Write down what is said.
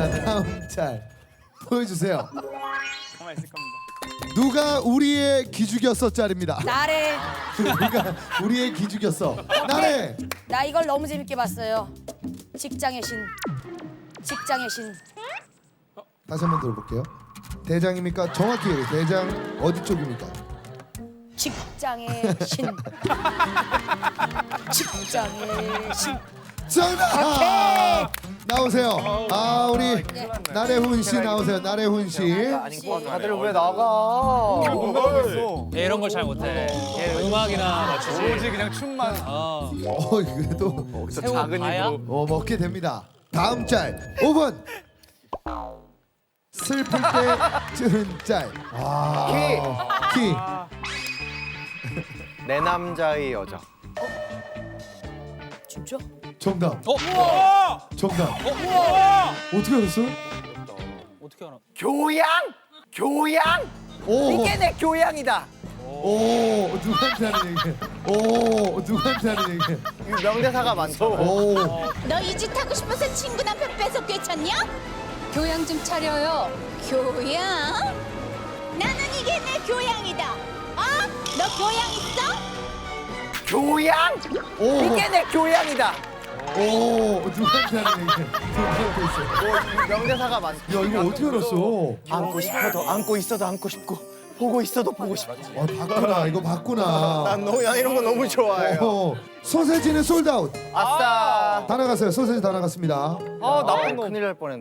자 다음 짤 보여주세요. 가만 있을 겁니다. 누가 우리의 기죽였어 짤입니다. 나래. 누가 우리의 기죽였어. 나래. 나 이걸 너무 재밌게 봤어요. 직장의 신. 직장의 신. 다시 한 번 들어볼게요. 대장입니까? 정확히 얘기해. 대장 어디 쪽입니까? 직장의 신. 직장의 신. 정답! 나오세요. 아 우리 나래훈 씨 나오세요. 나래훈 씨. 다들 왜 나가? 얘 이런 걸 잘 못해. 얘 음악이나 맞추지. 오로지 그냥 춤만. 어. 어 그래도 새우 다야? 어 먹게 됩니다. 다음 짤 5번. 슬플 때 찌른 짤. 아, 키. 키. 내 남자의 여자. 진짜? 정답. 어? 정답. 어? 어떻게 알았어? 어떻게 알아? 교양? 교양? 오. 이게 내 교양이다. 오 누구한테 하는 얘기? 오 누구한테 하는 얘기? 이 명대사가 많죠. 오. 너이짓 하고 싶어서 친구 남편 뺏어 괜찮냐? 교양 좀 차려요. 교양? 나는 이게 내 교양이다. 어? 너 교양 있어? 교양? 오. 이게 내 교양이다. 오 누구한테 하는 얘기? 누구한테 있어? 이 명대사가 많죠. 야 이거 어떻게 알았어? 안고 싶어도 안고 있어도 안고 싶고 보고 있어도 보고 싶고. 아 봤구나 이거 봤구나. 난 너무 난 이런 거 너무 좋아해요. 어, 소세지는 솔드아웃. 아싸. 다 나갔어요. 소세지 다 나갔습니다. 아 나쁜 놈. 큰일 날 뻔했네.